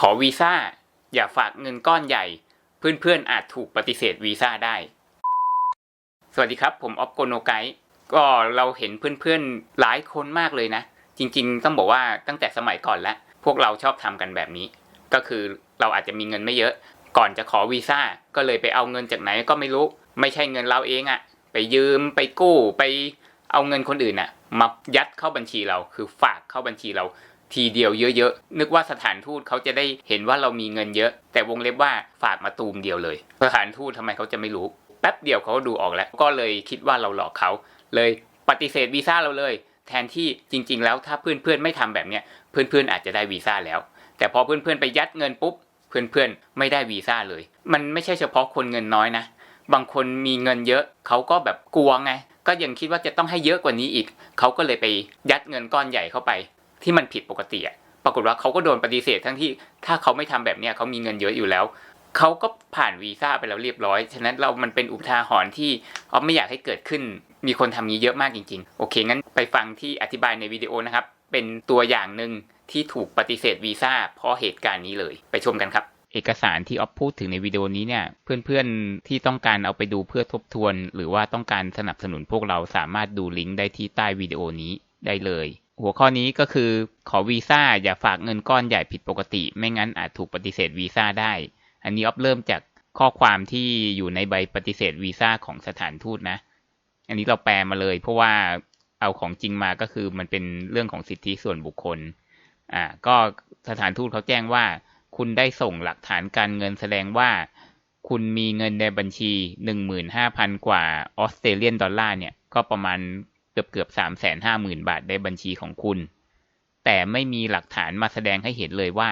ขอวีซ่า อย่าฝากเงินก้อนใหญ่ เพื่อนๆอาจถูกปฏิเสธวีซ่าได้ สวัสดีครับ ผมออฟโกโนไกก็เราเห็นเพื่อนๆหลายคนมากเลยนะ จริง ๆ ต้องบอกว่าตั้งแต่สมัยก่อนแล้ว พวกเราชอบทำกันแบบนี้ ก็คือเราอาจจะมีเงินไม่เยอะ ก่อนจะขอวีซ่าก็เลยไปเอาเงินจากไหนก็ไม่รู้ ไม่ใช่เงินเราเองอะไปยืมไปกู้ไปเอาเงินคนอื่นอะมายัดเข้าบัญชีเราคือฝากเข้าบัญชีเรา ทีเดียวเยอะๆ นึกว่าสถานทูตเขาจะได้เห็นว่าเรามีเงินเยอะ แต่วงเล็บว่าฝากมาตูมเดียวเลย สถานทูตทำไมเขาจะไม่รู้ แป๊บเดียวเขาก็ดูออกแล้ว ก็เลยคิดว่าเราหลอกเขา เลยปฏิเสธวีซ่าเราเลย แทนที่จริง ๆ แล้วถ้าเพื่อนๆไม่ทำแบบเนี้ยเพื่อนๆอาจจะได้วีซ่าแล้ว แต่พอเพื่อนๆไปยัดเงินปุ๊บ เพื่อนๆไม่ได้วีซ่าเลย มันไม่ใช่เฉพาะคนเงินน้อยนะ บางคนมีเงินเยอะเขาก็แบบกลัวไง ก็ยังคิดว่าจะต้องให้เยอะกว่านี้อีก เขาก็เลยไปยัดเงินก้อนใหญ่เข้าไป ที่มันผิดปกติอะปรากฏว่าเขาก็โดนปฏิเสธทั้งที่ถ้าเขาไม่ทำแบบเนี้ยเขามีเงินเยอะอยู่แล้วเขาก็ผ่านวีซ่าไปแล้วเรียบร้อย ฉะนั้นเรามันเป็นอุทาหรณ์ที่ออฟไม่อยากให้เกิดขึ้น มีคนทำนี้เยอะมากจริง ๆ โอเค งั้นไปฟังที่อธิบายในวิดีโอนะครับ เป็นตัวอย่างหนึ่งที่ถูกปฏิเสธวีซ่าเพราะเหตุการณ์นี้เลย ไปชมกันครับ เอกสารที่ออฟพูดถึงในวิดีโอนี้เนี่ย เพื่อนๆที่ต้องการเอาไปดูเพื่อทบทวน หรือว่าต้องการสนับสนุนพวกเราสามารถดูลิงก์ได้ที่ใต้วิดีโอนี้ได้เลย หัวข้อนี้ก็คือขอวีซ่าอย่าฝากเงินก้อนใหญ่ผิดปกติ ไม่งั้นอาจถูกปฏิเสธวีซ่าได้ อันนี้ออฟเริ่มจากข้อความที่อยู่ในใบปฏิเสธวีซ่าของสถานทูตนะ อันนี้เราแปลมาเลย เพราะว่าเอาของจริงมาก็คือมันเป็นเรื่องของสิทธิส่วนบุคคล อ่า ก็สถานทูตเขาแจ้งว่า คุณได้ส่งหลักฐานการเงินแสดงว่า คุณมีเงินในบัญชีหนึ่งหมื่นห้าพันกว่าออสเตรเลียนดอลลาร์เนี่ย ก็ประมาณ เกือบเกือบสามแสนห้าหมื่นบาทในบัญชีของคุณ แต่ไม่มีหลักฐานมาแสดงให้เห็นเลยว่า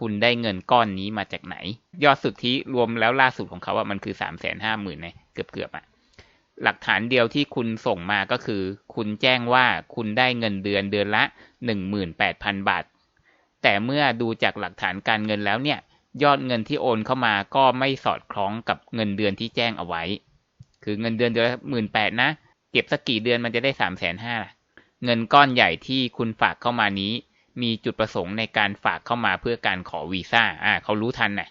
คุณได้เงินก้อนนี้มาจากไหน ยอดสุทธิรวมแล้วล่าสุดของเขาว่ามันคือสามแสนห้าหมื่นเนี่ยเกือบเกือบๆอะหลักฐานเดียวที่คุณส่งมาก็คือ คุณแจ้งว่าคุณได้เงินเดือนเดือนละหนึ่งหมื่นแปดพันบาท แต่เมื่อดูจากหลักฐานการเงินแล้วเนี่ย ยอดเงินที่โอนเข้ามาก็ไม่สอดคล้องกับเงินเดือนที่แจ้งเอาไว้ คือเงินเดือนเดือนละหมื่นแปดนะ เก็บสักกี่เดือนมันจะได้สามแสนห้าเงินก้อนใหญ่ที่คุณฝากเข้ามานี้ มีจุดประสงค์ในการฝากเข้ามาเพื่อการขอวีซ่า อ่า เขารู้ทันนะ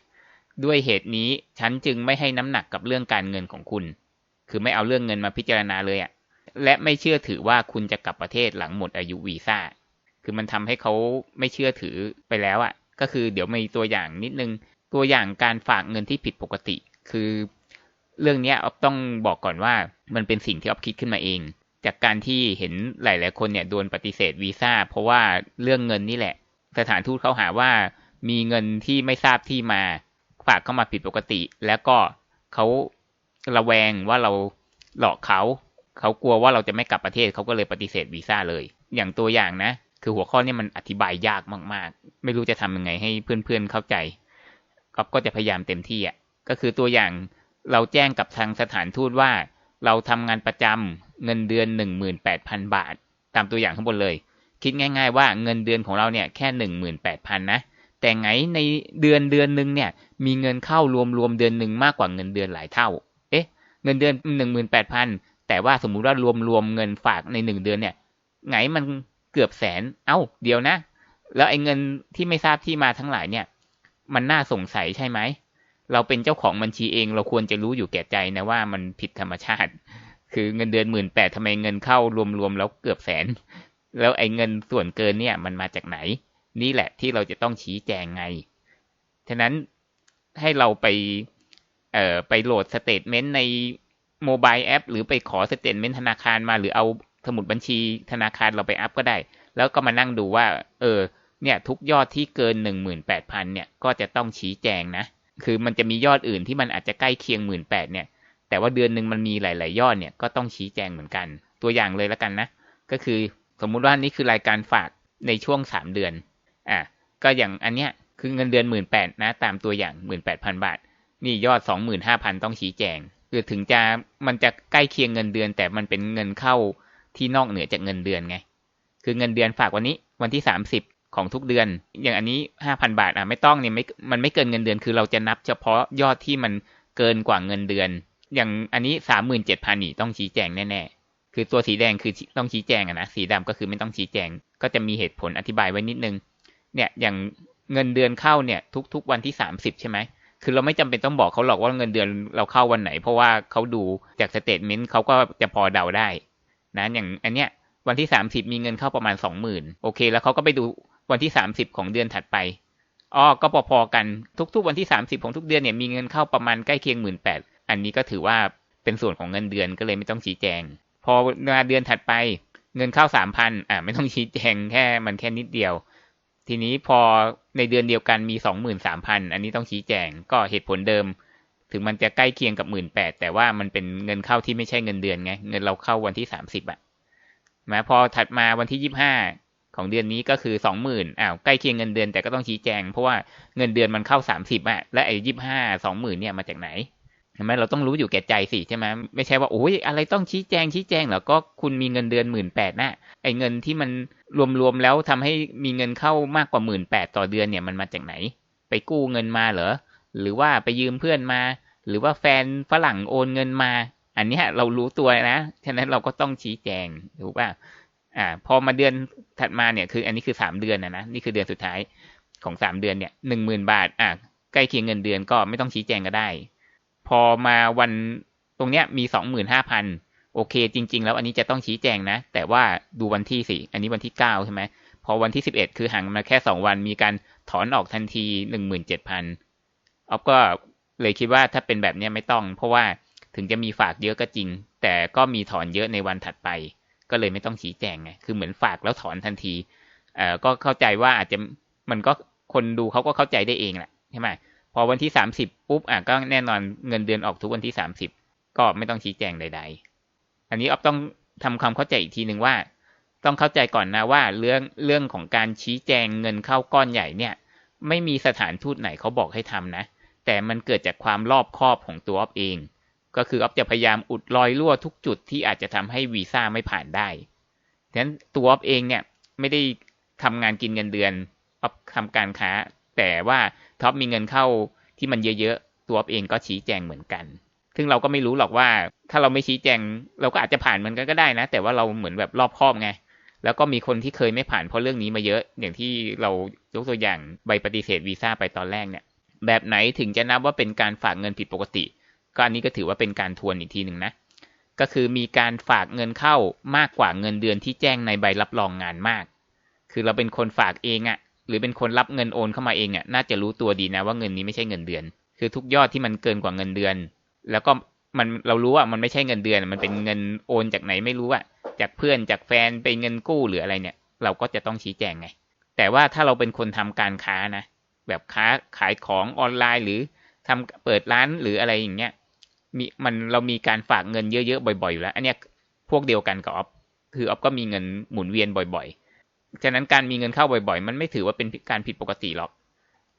ด้วยเหตุนี้ฉันจึงไม่ให้น้ำหนักกับเรื่องการเงินของคุณ คือไม่เอาเรื่องเงินมาพิจารณาเลยอะ่ะ และไม่เชื่อถือว่าคุณจะกลับประเทศหลังหมดอายุวีซ่า คือมันทำให้เขาไม่เชื่อถือไปแล้วอะ่ะ ก็คือเดี๋ยวมีตัวอย่างนิดนึง ตัวอย่างการฝากเงินที่ผิดปกติ คือ เรื่องนี้ออฟต้องบอกก่อนว่า มันเป็นสิ่งที่ออฟคิดขึ้นมาเอง จากการที่เห็นหลาย ๆ คนเนี่ยโดนปฏิเสธวีซ่าเพราะว่าเรื่องเงินนี่แหละ สถานทูตเขาหาว่ามีเงินที่ไม่ทราบที่มาฝากเข้ามาผิดปกติ แล้วก็เขาระแวงว่าเราหลอกเขาเขากลัวว่าเราจะไม่กลับประเทศเขาก็เลยปฏิเสธวีซ่าเลย อย่างตัวอย่างนะ คือหัวข้อนี้มันอธิบายยากมาก ๆ ไม่รู้จะทำยังไงให้เพื่อน ๆ เข้าใจก๊อฟก็จะพยายามเต็มที่อะก็คือตัวอย่างเราแจ้งกับทางสถานทูตว่า เราทำงานประจำเงินเดือนหนึ่งหมื่นแปดพันบาท ตามตัวอย่างข้างบนเลย คิดง่ายๆว่าเงินเดือนของเราเนี่ยแค่หนึ่งหมื่นแปดพันนะ แต่ไงในเดือนเดือนหนึ่งเนี่ยมีเงินเข้ารวมรวมเดือนหนึ่งมากกว่าเงินเดือนหลายเท่า เอ๊ะ เงินเดือนหนึ่งหมื่นแปดพันแต่ว่าสมมุติว่ารวมรวมเงินฝากในหนึ่งเดือนเนี่ยไงมันเกือบแสน เอ้า เดี๋ยวนะ แล้วไอ้เงินที่ไม่ทราบที่มาทั้งหลายเนี่ย มันน่าสงสัยใช่ไหม เราเป็นเจ้าของบัญชีเอง เราควรจะรู้อยู่แก่ใจนะว่ามันผิดธรรมชาติ คือเงินเดือนหมื่นแปดทำไมเงินเข้ารวมๆแล้วเกือบแสน แล้วไอ้เงินส่วนเกินเนี่ย มันมาจากไหน นี่แหละที่เราจะต้องชี้แจงไงฉะนั้นให้เราไปเอ่อไปโหลดสเตทเมนต์ในโมบายแอปหรือไปขอสเตทเมนต์ธนาคารมา หรือเอาสมุดบัญชีธนาคารเราไปอัพก็ได้ แล้วก็มานั่งดูว่า เออ เนี่ย ทุกยอดที่เกินหนึ่งหมื่นแปดพันเนี่ย ก็จะต้องชี้แจงนะ คือมันจะมียอดอื่นที่มันอาจจะใกล้เคียงหมื่นแปดเนี่ย แต่ว่าเดือนหนึ่งมันมีหลาย ๆ ยอดเนี่ยก็ต้องชี้แจงเหมือนกัน ตัวอย่างเลยแล้วกันนะ ก็คือสมมุติว่านี่คือรายการฝากในช่วงสามเดือน อะ ก็อย่างอันเนี้ยคือเงินเดือนหมื่นแปดนะ ตามตัวอย่างหมื่นแปดพันบาท นี่ยอดสองหมื่นห้าพันต้องชี้แจง คือถึงจะมันจะใกล้เคียงเงินเดือน แต่มันเป็นเงินเข้าที่นอกเหนือจากเงินเดือนไง คือเงินเดือนฝากวันนี้วันที่สามสิบ ของทุกเดือน อย่างอันนี้ห้าพันบาทอะไม่ต้องเนี่ยไม่มันไม่เกินเงินเดือน คือเราจะนับเฉพาะยอดที่มันเกินกว่าเงินเดือน อย่างอันนี้สามหมื่นเจ็ดพันนี่ต้องชี้แจงแน่ๆคือตัวสีแดงคือต้องชี้แจงอะนะสีดำก็คือไม่ต้องชี้แจง ก็จะมีเหตุผลอธิบายไว้นิดนึง เนี่ยอย่างเงินเดือนเข้าเนี่ยทุก ๆ วันที่สามสิบใช่ไหมคือเราไม่จำเป็นต้องบอกเขาหรอกว่าเงินเดือนเราเข้าวันไหน เพราะว่าเขาดูจากสเตทเมนต์เขาก็จะพอเดาได้นะอย่างอันเนี้ยวันที่สามสิบมีเงินเข้าประมาณสองหมื่นโอเค แล้วเขาก็ไปดู วันที่สามสิบของเดือนถัดไปอ๋อก็พอๆกันทุกๆ วันที่สามสิบของทุกเดือนเนี่ยมีเงินเข้าประมาณใกล้เคียงหมื่นแปดอันนี้ก็ถือว่าเป็นส่วนของเงินเดือนก็เลยไม่ต้องชี้แจง พอมาเดือนถัดไปเงินเข้าสามพันอ่าไม่ต้องชี้แจงแค่มันแค่นิดเดียว ทีนี้พอในเดือนเดียวกันมีสองหมื่นสามพันอันนี้ต้องชี้แจงก็เหตุผลเดิม ถึงมันจะใกล้เคียงกับหมื่นแปดแต่ว่ามันเป็นเงินเข้าที่ไม่ใช่เงินเดือนไงเงินเราเข้าวันที่สามสิบอะมาพอถัดมาวันที่ยี่ห้า ของเดือนนี้ก็คือสองหมื่นอ้าวใกล้เคียงเงินเดือนแต่ก็ต้องชี้แจง เพราะว่าเงินเดือนมันเข้าสามสิบอะและไอ้ยี่ห้าสองหมื่นเนี่ยมาจากไหนเห็นไหมเราต้องรู้อยู่แก่ใจสิใช่ไหมไม่ใช่ว่าโอ้ยอะไรต้องชี้แจงชี้แจงเหรอก็คุณมีเงินเดือนหมื่นแปดนะไอ้เงินที่มันรวมๆแล้วทำให้มีเงินเข้ามากกว่าหมื่นแปดต่อเดือนเนี่ยมันมาจากไหน ไปกู้เงินมาเหรอหรือว่าไปยืมเพื่อนมา หรือว่าแฟนฝรั่งโอนเงินมา อันนี้เรารู้ตัวนะฉะนั้นเราก็ต้องชี้แจงถูกป่ะ อ่า พอมาเดือนถัดมาเนี่ยคือ อันนี้คือสามเดือนนะนะนี่คือเดือนสุดท้ายของสามเดือนเนี่ยหนึ่งหมื่นบาท อ่าใกล้เคียงเงินเดือนก็ไม่ต้องชี้แจงก็ได้ พอมาวันตรงเนี้ยมีสองหมื่นห้าพันโอเค จริง ๆ แล้วอันนี้จะต้องชี้แจงนะ แต่ว่าดูวันที่สิอันนี้วันที่เก้าใช่ไหมพอวันที่สิบเอ็ดคือห่างมาแค่สองวันมีการถอนออกทันทีหนึ่งหมื่นเจ็ดพันออฟก็เลยคิดว่าถ้าเป็นแบบนี้ไม่ต้อง เพราะว่าถึงจะมีฝากเยอะก็จริง แต่ก็มีถอนเยอะในวันถัดไป ก็เลยไม่ต้องชี้แจงไงคือเหมือนฝากแล้วถอนทันทีเอ่อก็เข้าใจว่าอาจจะมันก็คนดูเขาก็เข้าใจได้เองแหละใช่ไหมพอวันที่สามสิบปุ๊บอะก็แน่นอนเงินเดือนออกทุกวันที่สามสิบก็ไม่ต้องชี้แจงใด ๆ อันนี้ออฟต้องทำความเข้าใจอีกทีหนึ่งว่า ต้องเข้าใจก่อนนะว่าเรื่องเรื่องของการชี้แจงเงินเข้าก้อนใหญ่เนี่ย ไม่มีสถานทูตไหนเขาบอกให้ทำนะ แต่มันเกิดจากความรอบคอบของตัวออฟเอง ก็คือออฟจะพยายามอุดรอยรั่วทุกจุดที่อาจจะทำให้วีซ่าไม่ผ่านได้ฉะนั้นตัวออฟเองเนี่ยไม่ได้ทำงานกินเงินเดือนออฟทำการค้า แต่ว่าท็อปมีเงินเข้าที่มันเยอะๆ ตัวออฟเองก็ชี้แจงเหมือนกัน ซึ่งเราก็ไม่รู้หรอกว่า ถ้าเราไม่ชี้แจง เราก็อาจจะผ่านมันก็ได้นะ แต่ว่าเราเหมือนแบบรอบคอบไง แล้วก็มีคนที่เคยไม่ผ่านเพราะเรื่องนี้มาเยอะ อย่างที่เรายกตัวอย่างใบปฏิเสธวีซ่าไปตอนแรกเนี่ย แบบไหนถึงจะนับว่าเป็นการฝากเงินผิดปกติ ก็อันนี้ก็ถือว่าเป็นการทวนอีกทีหนึ่งนะ ก็คือมีการฝากเงินเข้ามากกว่าเงินเดือนที่แจ้งในใบรับรองงานมาก คือเราเป็นคนฝากเองอะ่ะ หรือเป็นคนรับเงินโอนเข้ามาเองอะ่ะ น่าจะรู้ตัวดีนะว่าเงินนี้ไม่ใช่เงินเดือน คือทุกยอดที่มันเกินกว่าเงินเดือน แล้วก็มันเรารู้ว่ามันไม่ใช่เงินเดือน มันเป็นเงินโอนจากไหนไม่รู้อะจากเพื่อนจากแฟนเป็นเงินกู้หรืออะไรเนี่ย เราก็จะต้องชี้แจงไง แต่ว่าถ้าเราเป็นคนทำการค้านะ แบบค้าขายของออนไลน์หรือทำเปิดร้านหรืออะไรอย่างเงี้ย มีมันเรามีการฝากเงินเยอะๆบ่อยๆอยู่แล้ว อันเนี้ยพวกเดียวกันกับออฟคือออฟก็มีเงินหมุนเวียนบ่อยๆ ฉะนั้นการมีเงินเข้าบ่อยๆ มันไม่ถือว่าเป็นการผิดปกติหรอก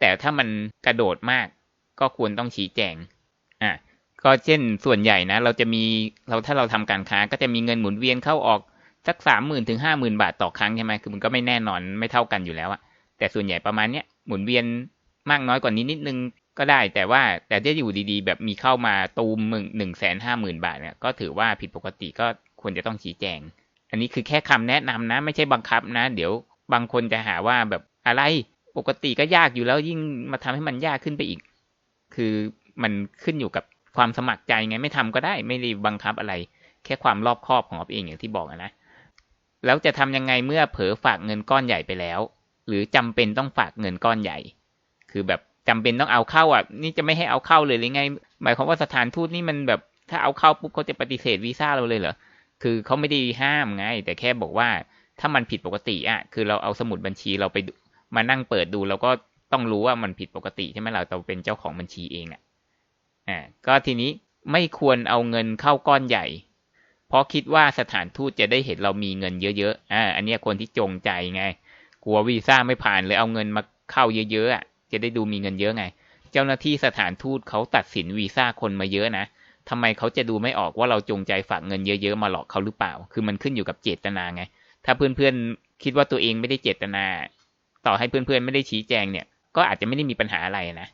แต่ถ้ามันกระโดดมากก็ควรต้องชี้แจง อะ ก็เช่นส่วนใหญ่นะ เราจะมีเราถ้าเราทำการค้าก็จะมีเงินหมุนเวียนเข้าออกสักสามหมื่นถึงห้าหมื่นบาทต่อครั้งใช่ไหมคือมันก็ไม่แน่นอนไม่เท่ากันอยู่แล้วอะแต่ส่วนใหญ่ประมาณเนี้ยหมุนเวียนมากน้อยกว่านี้นิดนึง ก็ได้แต่ว่าแต่ถ้าอยู่ดีๆ แบบมีเข้ามาตูมมึงหนึ่งแสนห้าหมื่นบาทเนี่ยก็ถือว่าผิดปกติก็ควรจะต้องชี้แจง อันนี้คือแค่คำแนะนำนะ ไม่ใช่บังคับนะ เดี๋ยวบางคนจะหาว่าแบบอะไรปกติก็ยากอยู่แล้วยิ่งมาทำให้มันยากขึ้นไปอีก คือมันขึ้นอยู่กับความสมัครใจไงไม่ทำก็ได้ ไม่ได้บังคับอะไร แค่ความรอบคอบของออฟเองอย่างที่บอกนะแล้วจะทำยังไงเมื่อเผลอฝากเงินก้อนใหญ่ไปแล้ว หรือจำเป็นต้องฝากเงินก้อนใหญ่ คือแบบ จำเป็นต้องเอาเข้าอะ นี่จะไม่ให้เอาเข้าเลยหรือไง หมายความว่าสถานทูตนี่มันแบบถ้าเอาเข้าปุ๊บเขาจะปฏิเสธวีซ่าเราเลยเหรอคือเขาไม่ได้ห้ามไง แต่แค่บอกว่าถ้ามันผิดปกติอะคือเราเอาสมุดบัญชีเราไปมานั่งเปิดดูเราก็ต้องรู้ว่ามันผิดปกติใช่ไหมเราเราเป็นเจ้าของบัญชีเองอะอ่าก็ทีนี้ไม่ควรเอาเงินเข้าก้อนใหญ่ เพราะคิดว่าสถานทูตจะได้เห็นเรามีเงินเยอะๆอ่าอันนี้คนที่จงใจไง กลัววีซ่าไม่ผ่านเลยเอาเงินมาเข้าเยอะๆอะ จะได้ดูมีเงินเยอะไง เจ้าหน้าที่สถานทูตเขาตัดสินวีซ่าคนมาเยอะนะทำไมเขาจะดูไม่ออกว่าเราจงใจฝากเงินเยอะๆมาหลอกเขาหรือเปล่า คือมันขึ้นอยู่กับเจตนาไง ถ้าเพื่อนๆคิดว่าตัวเองไม่ได้เจตนา ต่อให้เพื่อนๆไม่ได้ชี้แจงเนี่ย ก็อาจจะไม่ได้มีปัญหาอะไรนะ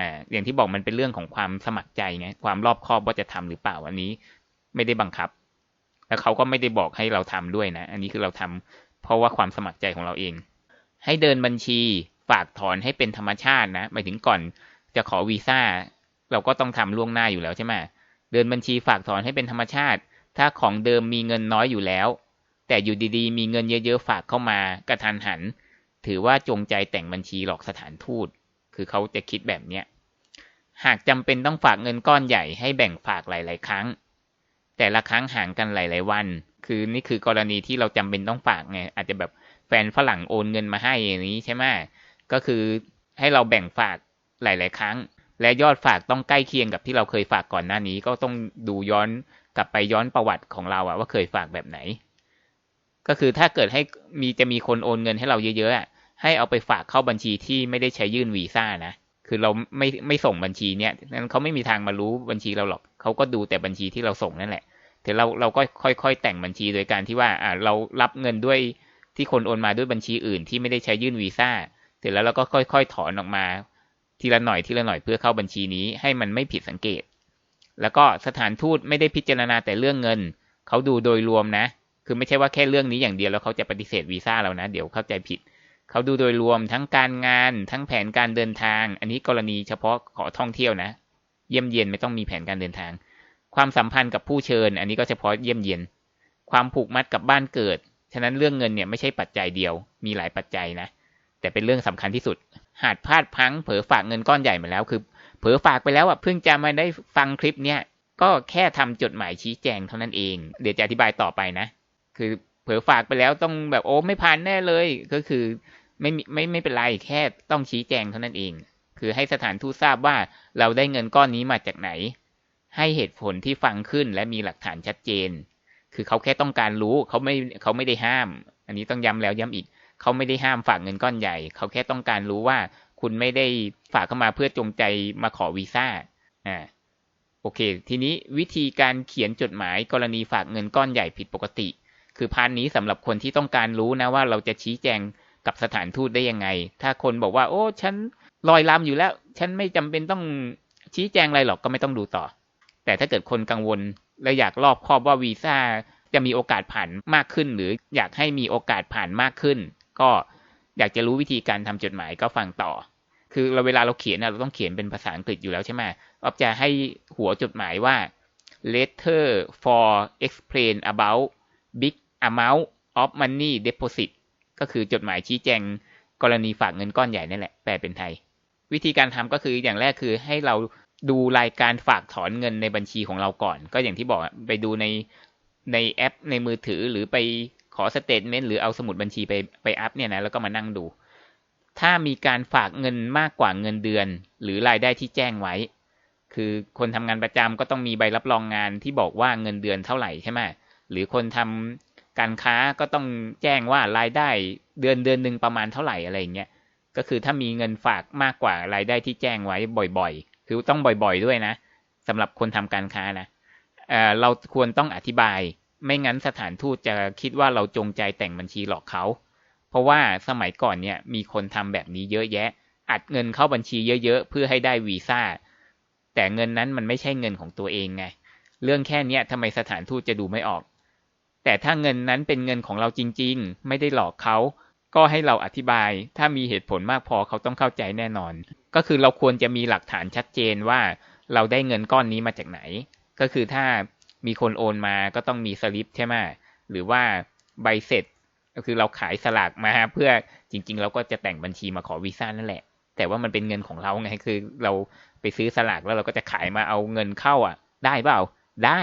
อ่า อย่างที่บอกมันเป็นเรื่องของความสมัครใจไง ความรอบคอบว่าจะทำหรือเปล่าอันนี้ไม่ได้บังคับ แล้วเขาก็ไม่ได้บอกให้เราทำด้วยนะ อันนี้คือเราทำเพราะว่าความสมัครใจของเราเอง ให้เดินบัญชี ฝากถอนให้เป็นธรรมชาตินะหมายถึงก่อนจะขอวีซ่า เราก็ต้องทำล่วงหน้าอยู่แล้วใช่ไหมเดินบัญชีฝากถอนให้เป็นธรรมชาติ ถ้าของเดิมมีเงินน้อยอยู่แล้ว แต่อยู่ดีๆ มีเงินเยอะๆฝากเข้ามากระทันหัน ถือว่าจงใจแต่งบัญชีหลอกสถานทูต คือเขาจะคิดแบบเนี้ยหากจำเป็นต้องฝากเงินก้อนใหญ่ให้แบ่งฝากหลาย ๆ ครั้ง แต่ละครั้งห่างกันหลาย ๆ วัน คือนี่คือกรณีที่เราจำเป็นต้องฝากไงอาจจะแบบแฟนฝรั่งโอนเงินมาให้อย่างนี้ใช่ไหม ก็คือให้เราแบ่งฝากหลาย ๆ ครั้ง และยอดฝากต้องใกล้เคียงกับที่เราเคยฝากก่อนหน้านี้ ก็ต้องดูย้อนกลับไปย้อนประวัติของเราอะว่าเคยฝากแบบไหน ก็คือถ้าเกิดให้มีจะมีคนโอนเงินให้เราเยอะๆให้เอาไปฝากเข้าบัญชีที่ไม่ได้ใช้ยื่นวีซ่านะคือเราไม่ไม่ส่งบัญชีเนี้ยนั้นเขาไม่มีทางมารู้บัญชีเราหรอกเขาก็ดูแต่บัญชีที่เราส่งนั่นแหละแต่เราเราก็ค่อยๆ แต่งบัญชีโดยการที่ว่าอ่าเรารับเงินด้วยที่คนโอนมาด้วยบัญชีอื่นที่ไม่ได้ใช้ยื่นวีซ่า เสร็จแล้วเราก็ค่อย ๆ ถอนออกมา ทีละหน่อยทีละหน่อยเพื่อเข้าบัญชีนี้ให้มันไม่ผิดสังเกต แล้วก็สถานทูตไม่ได้พิจารณาแต่เรื่องเงิน เขาดูโดยรวมนะ คือไม่ใช่ว่าแค่เรื่องนี้อย่างเดียวแล้วเขาจะปฏิเสธวีซ่าเรานะ เดี๋ยวเข้าใจผิด เขาดูโดยรวมทั้งการงาน ทั้งแผนการเดินทาง อันนี้กรณีเฉพาะขอท่องเที่ยวนะ เยี่ยมเยียนไม่ต้องมีแผนการเดินทาง ความสัมพันธ์กับผู้เชิญ อันนี้ก็เฉพาะเยี่ยมเยียน ความผูกมัดกับบ้านเกิด ฉะนั้นเรื่องเงินเนี่ยไม่ใช่ปัจจัยเดียว มีหลายปัจจัยนะ แต่เป็นเรื่องสำคัญที่สุด หากพลาดพังเผลอฝากเงินก้อนใหญ่มาแล้วคือ เผลอฝากไปแล้วอะเพิ่งจะมาได้ฟังคลิปเนี่ยก็แค่ทำจดหมายชี้แจงเท่านั้นเอง เดี๋ยวจะอธิบายต่อไปนะ คือเผลอฝากไปแล้วต้องแบบโอ้ไม่ผ่านแน่เลย ก็คือไม่ไม่ไม่เป็นไรแค่ต้องชี้แจงเท่านั้นเอง คือให้สถานทูตทราบว่าเราได้เงินก้อนนี้มาจากไหน ให้เหตุผลที่ฟังขึ้นและมีหลักฐานชัดเจน คือเขาแค่ต้องการรู้เขาไม่เขาไม่ได้ห้าม อันนี้ต้องย้ำแล้วย้ำอีก เขาไม่ได้ห้ามฝากเงินก้อนใหญ่ เขาแค่ต้องการรู้ว่าคุณไม่ได้ฝากเข้ามาเพื่อจงใจมาขอวีซ่าอ่าโอเค ทีนี้วิธีการเขียนจดหมายกรณีฝากเงินก้อนใหญ่ผิดปกติ คือพานนี้สำหรับคนที่ต้องการรู้นะว่าเราจะชี้แจงกับสถานทูตได้ยังไง ถ้าคนบอกว่า โอ้ฉันลอยลำอยู่แล้ว ฉันไม่จำเป็นต้องชี้แจงอะไรหรอกก็ไม่ต้องดูต่อ แต่ถ้าเกิดคนกังวลและอยากรอบครอบว่าวีซ่าจะมีโอกาสผ่านมากขึ้น หรืออยากให้มีโอกาสผ่านมากขึ้น ก็อยากจะรู้วิธีการทำจดหมายก็ฟังต่อ คือเราเวลาเราเขียนเราต้องเขียนเป็นภาษาอังกฤษอยู่แล้วใช่ไหมออบจะให้หัวจดหมายว่า letter for explain about big amount of money deposit ก็คือจดหมายชี้แจงกรณีฝากเงินก้อนใหญ่นั่นแหละ แปลเป็นไทย วิธีการทำก็คืออย่างแรกคือให้เราดูรายการฝากถอนเงินในบัญชีของเราก่อน ก็อย่างที่บอกไปดูในในแอปในมือถือหรือไป ขอสเตทเมนต์หรือเอาสมุดบัญชีไปไปอัพเนี่ยนะแล้วก็มานั่งดู ถ้ามีการฝากเงินมากกว่าเงินเดือน หรือรายได้ที่แจ้งไว้ คือคนทำงานประจำก็ต้องมีใบรับรองงานที่บอกว่าเงินเดือนเท่าไหร่ใช่ไหมหรือคนทำการค้าก็ต้องแจ้งว่ารายได้เดือนเดือนหนึ่งประมาณเท่าไหร่อะไรเงี้ยก็คือถ้ามีเงินฝากมากกว่ารายได้ที่แจ้งไว้บ่อยๆ คือต้องบ่อยๆด้วยนะสำหรับคนทำการค้านะเเราควรต้องอธิบาย ไม่งั้นสถานทูตจะคิดว่าเราจงใจแต่งบัญชีหลอกเขา เพราะว่าสมัยก่อนเนี่ยมีคนทำแบบนี้เยอะแยะ อัดเงินเข้าบัญชีเยอะๆเพื่อให้ได้วีซ่า แต่เงินนั้นมันไม่ใช่เงินของตัวเองไง เรื่องแค่นี้ทำไมสถานทูตจะดูไม่ออก แต่ถ้าเงินนั้นเป็นเงินของเราจริง ๆ ไม่ได้หลอกเขาก็ให้เราอธิบาย ถ้ามีเหตุผลมากพอเขาต้องเข้าใจแน่นอน ก็คือเราควรจะมีหลักฐานชัดเจนว่าเราได้เงินก้อนนี้มาจากไหน ก็คือถ้า มีคนโอนมาก็ต้องมีสลิปใช่ไหมหรือว่าใบเสร็จก็คือเราขายสลากมาเพื่อจริง ๆ เราก็จะแต่งบัญชีมาขอวีซ่านั่นแหละ แต่ว่ามันเป็นเงินของเราไงคือ เราไปซื้อสลากแล้วเราก็จะขายมาเอาเงินเข้าอะ ได้เปล่าได้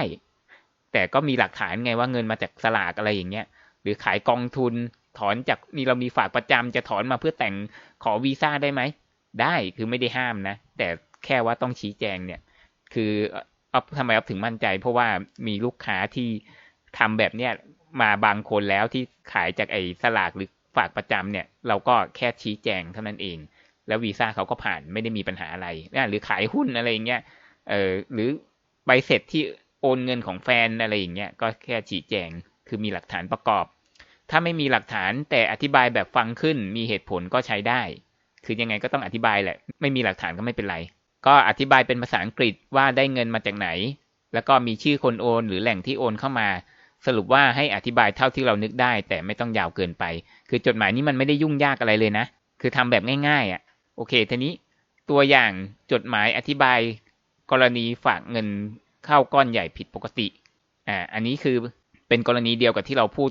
แต่ก็มีหลักฐานไงว่าเงินมาจากสลากอะไรอย่างเงี้ย หรือขายกองทุนถอนจากนี่เรามีฝากประจำจะถอนมาเพื่อแต่งขอวีซ่าได้ไหมได้คือไม่ได้ห้ามนะ แต่แค่ว่าต้องชี้แจงเนี่ย คือ อ๊อฟทำไมอ๊อฟถึงมั่นใจ เพราะว่ามีลูกค้าที่ทำแบบเนี้ยมาบางคนแล้วที่ขายจากไอ้สลากหรือฝากประจำเนี่ย เราก็แค่ชี้แจงเท่านั้นเอง แล้ววีซ่าเขาก็ผ่านไม่ได้มีปัญหาอะไรนะหรือขายหุ้นอะไรอย่างเงี้ยเออหรือใบเสร็จที่โอนเงินของแฟนอะไรอย่างเงี้ยก็แค่ชี้แจงคือมีหลักฐานประกอบ ถ้าไม่มีหลักฐานแต่อธิบายแบบฟังขึ้นมีเหตุผลก็ใช้ได้ คือยังไงก็ต้องอธิบายแหละ ไม่มีหลักฐานก็ไม่เป็นไร ก็อธิบายเป็นภาษาอังกฤษว่าได้เงินมาจากไหน แล้วก็มีชื่อคนโอนหรือแหล่งที่โอนเข้ามา สรุปว่าให้อธิบายเท่าที่เรานึกได้ แต่ไม่ต้องยาวเกินไป คือจดหมายนี้มันไม่ได้ยุ่งยากอะไรเลยนะ คือทำแบบง่ายๆอะ โอเคทีนี้ตัวอย่างจดหมายอธิบาย กรณีฝากเงินเข้าก้อนใหญ่ผิดปกติ อ่า อันนี้คือเป็นกรณีเดียวกับที่เราพูด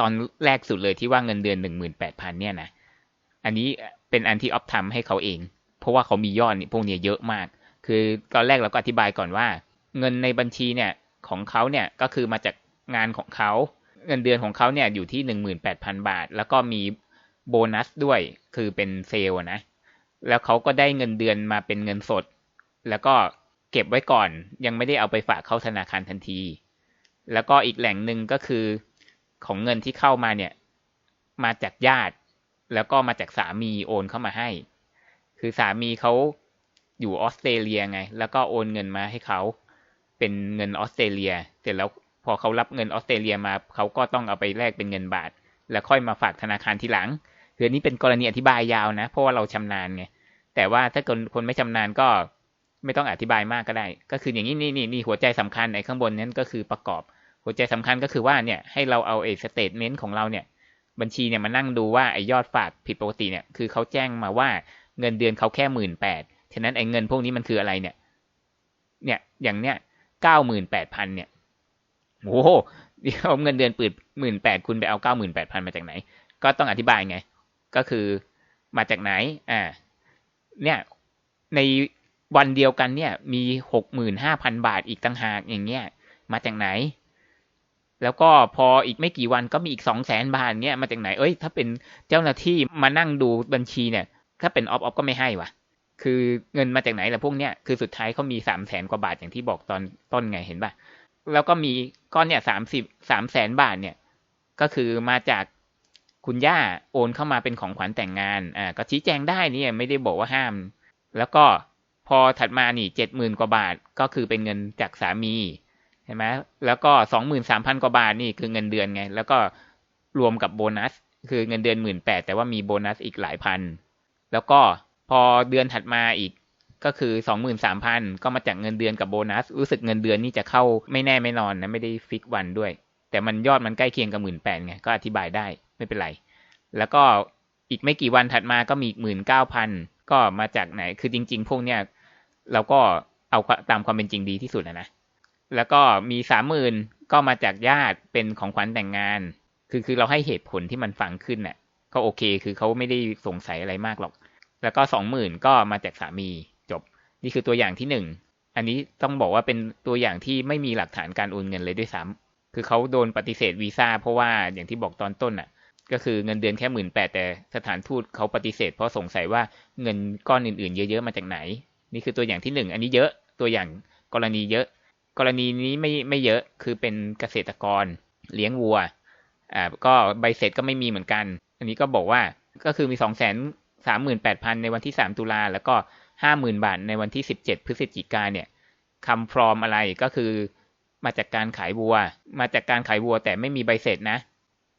ตอนแรกสุดเลยที่ว่าเงินเดือนหนึ่งหมื่นแปดพันเนี่ยนะ อันนี้เป็นอันที่ออฟทำให้เขาเอง เพราะว่าเขามียอดนี่พวกนี้เยอะมาก คือตอนแรกเราก็อธิบายก่อนว่า เงินในบัญชีเนี่ยของเขาเนี่ยก็คือมาจากงานของเขาเงินเดือนของเขาเนี่ยอยู่ที่หนึ่งหมื่นแปดพันบาท แล้วก็มีโบนัสด้วยคือเป็นเซลล์นะ แล้วเขาก็ได้เงินเดือนมาเป็นเงินสด แล้วก็เก็บไว้ก่อน ยังไม่ได้เอาไปฝากเข้าธนาคารทันที แล้วก็อีกแหล่งหนึ่งก็คือของเงินที่เข้ามาเนี่ย มาจากญาติ แล้วก็มาจากสามีโอนเข้ามาให้ คือสามีเขาอยู่ออสเตรเลียไง แล้วก็โอนเงินมาให้เขาเป็นเงินออสเตรเลีย เสร็จแล้วพอเขารับเงินออสเตรเลียมาเขาก็ต้องเอาไปแลกเป็นเงินบาท แล้วค่อยมาฝากธนาคารทีหลังคืออันนี้เป็นกรณีอธิบายยาวนะ เพราะว่าเราชำนาญไงแต่ว่าถ้าคนคนไม่ชำนาญก็ไม่ต้องอธิบายมากก็ได้ ก็คืออย่างนี้นี่นี่นี่หัวใจสำคัญในข้างบนนั้นก็คือประกอบ หัวใจสำคัญก็คือว่าเนี่ยให้เราเอาเอสเตทเมนต์ของเราเนี่ย บัญชีเนี่ยมานั่งดูว่าไอยอดฝากผิดปกติเนี่ยคือเขาแจ้งมาว่า เงินเดือนเขาแค่หมื่นแปดฉะนั้นไอ้เงินพวกนี้มันคืออะไรเนี่ย เนี่ยอย่างเนี้ยเก้าหมื่นแปดพันเนี่ยโอ้โหเดี๋ยวเงินเดือนปืดหมื่นแปดคุณไปเอาเก้าหมื่นแปดพันมาจากไหน ก็ต้องอธิบายไง ก็คือมาจากไหน อ่า เนี่ยในวันเดียวกันเนี่ย มีหกหมื่นห้าพันบาทอีกต่างหากอย่างเงี้ย มาจากไหน แล้วก็พออีกไม่กี่วันก็มีอีกสองแสนบาทเนี่ยมาจากไหน เอ้ย ถ้าเป็นเจ้าหน้าที่มานั่งดูบัญชีเนี่ย ถ้าเป็นออฟออฟก็ไม่ให้วะคือเงินมาจากไหนล่ะพวกเนี้ยคือสุดท้ายเขามีสามแสนกว่าบาทอย่างที่บอกตอนต้นไงเห็นปะแล้วก็มีก้อนเนี่ยสามสิบสามแสนบาทเนี่ย ก็คือมาจากคุณย่าโอนเข้ามาเป็นของขวัญแต่งงาน อ่า ก็ชี้แจงได้นี่ไม่ได้บอกว่าห้าม แล้วก็พอถัดมานี่เจ็ดหมื่นกว่าบาทก็คือเป็นเงินจากสามีใช่ไหมแล้วก็สองหมื่นสามพันกว่าบาทนี่คือเงินเดือนไง แล้วก็รวมกับโบนัส คือเงินเดือนหมื่นแปดแต่ว่ามีโบนัสอีกหลายพัน แล้วก็พอเดือนถัดมาอีกก็คือสองหมื่นสามพันก็มาจากเงินเดือนกับโบนัส รู้สึกเงินเดือนนี่จะเข้าไม่แน่ไม่นอนนะไม่ได้ฟิกวันด้วย แต่มันยอดมันใกล้เคียงกับหมื่นแปดไงก็อธิบายได้ไม่เป็นไร แล้วก็อีกไม่กี่วันถัดมาก็มีอีกหมื่นเก้าพันก็มาจากไหนคือจริง ๆ พวกเนี้ยเราก็เอาตามความเป็นจริงดีที่สุดนะนะแล้วก็มีสามหมื่นก็มาจากญาติเป็นของขวัญแต่งงาน คือคือเราให้เหตุผลที่มันฟังขึ้นน่ะ ก็โอเค คือเขาไม่ได้สงสัยอะไรมากหรอก แล้วก็สองหมื่นก็มาจากสามีจบ นี่คือตัวอย่างที่หนึ่งอันนี้ต้องบอกว่าเป็นตัวอย่างที่ไม่มีหลักฐานการโอนเงินเลยด้วยซ้ำคือเขาโดนปฏิเสธวีซ่าเพราะว่าอย่างที่บอกตอนต้นน่ะ ก็คือเงินเดือนแค่หมื่นแปดแต่สถานทูตเขาปฏิเสธ เพราะสงสัยว่าเงินก้อนอื่นๆ เยอะๆมาจากไหน นี่คือตัวอย่างที่หนึ่งอันนี้เยอะตัวอย่างกรณีเยอะ กรณีนี้ไม่ไม่เยอะคือเป็นเกษตรกรเลี้ยงวัวอ่าก็ใบเสร็จก็ไม่มีเหมือนกัน อันนี้ก็บอกว่าก็คือมีสองแสนสามหมื่นแปดพันในวันที่สามตุลาแล้วก็ห้าหมื่นบาทในวันที่สิบเจ็ดพฤศจิกาเนี่ยคำพรอมอะไรก็คือมาจากการขายวัว มาจากการขายวัวแต่ไม่มีใบเสร็จนะ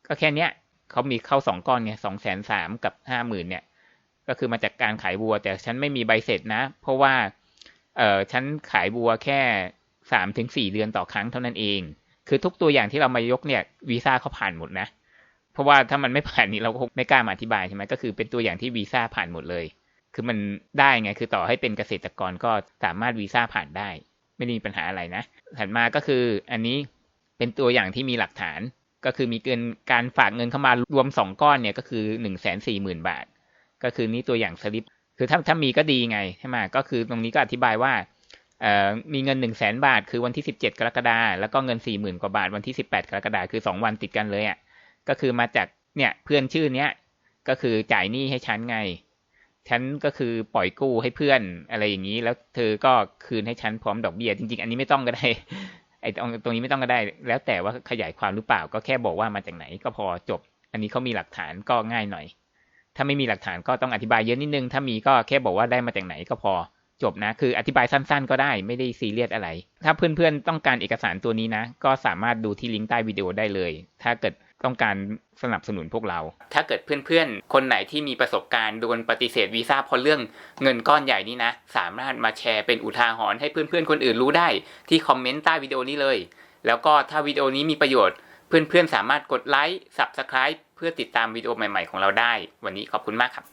ก็แค่เนี้ยเขามีเข้าสองก้อนไงสองแสนสามกับห้าหมื่นเนี่ย ก็คือมาจากการขายวัว แต่ฉันไม่มีใบเสร็จนะ เพราะว่าเออฉันขายวัวแค่สามถึงสี่เดือนต่อครั้งเท่านั้นเอง คือทุกตัวอย่างที่เรามายกเนี่ยวีซ่าเขาผ่านหมดนะ เพราะว่าถ้ามันไม่ผ่านนี่เราก็คงไม่กล้ามาอธิบายใช่ไหมก็คือเป็นตัวอย่างที่วีซ่าผ่านหมดเลย คือมันได้ไงคือต่อให้เป็นเกษตรกรก็สามารถวีซ่าผ่านได้ ไม่มีปัญหาอะไรนะถัดมาก็คืออันนี้เป็นตัวอย่างที่มีหลักฐาน ก็คือมีเกินการฝากเงินเข้ามารวมสองก้อนเนี่ยก็คือหนึ่งแสนสี่หมื่นบาท ก็คือนี่ตัวอย่างสลิปคือถ้าถ้ามีก็ดีไงใช่ไหมก็คือตรงนี้ก็อธิบายว่ามีเงินหนึ่งแสนบาท คือวันที่สิบเจ็ดกรกฎาแล้วก็เงินสี่หมื่นกว่าบาทวันที่สิบแปดกรกฎาคือสองวันติดกันเลยอะ ก็คือมาจากเนี่ยเพื่อนชื่อเนี้ยก็คือจ่ายหนี้ให้ฉันไง ฉันก็คือปล่อยกู้ให้เพื่อนอะไรอย่างนี้ แล้วเธอก็คืนให้ฉันพร้อมดอกเบี้ยจริง ๆ อันนี้ไม่ต้องก็ได้ไอ้ตรงตรงนี้ไม่ต้องก็ได้ แล้วแต่ว่าขยายความหรือเปล่า ก็แค่บอกว่ามาจากไหนก็พอจบ อันนี้เขามีหลักฐานก็ง่ายหน่อย ถ้าไม่มีหลักฐานก็ต้องอธิบายเยอะนิดนึง ถ้ามีก็แค่บอกว่าได้มาจากไหนก็พอจบนะคืออธิบายสั้นๆ ก็ได้ไม่ได้ซีเรียสอะไร ถ้าเพื่อนๆต้องการเอกสารตัวนี้นะ ก็สามารถดูที่ลิงก์ใต้วิดีโอได้เลย ถ้าเกิด ต้องการสนับสนุนพวกเรา ถ้าเกิดเพื่อนๆ คนไหนที่มีประสบการณ์โดนปฏิเสธวีซ่าเพราะเรื่องเงินก้อนใหญ่นี้นะ สามารถมาแชร์เป็นอุทาหรณ์ให้เพื่อนๆ คนอื่นรู้ได้ที่คอมเมนต์ใต้วิดีโอนี้เลย แล้วก็ถ้าวิดีโอนี้มีประโยชน์ เพื่อนๆ สามารถกดไลค์ Subscribe เพื่อติดตามวิดีโอใหม่ๆ ของเราได้ วันนี้ขอบคุณมากครับ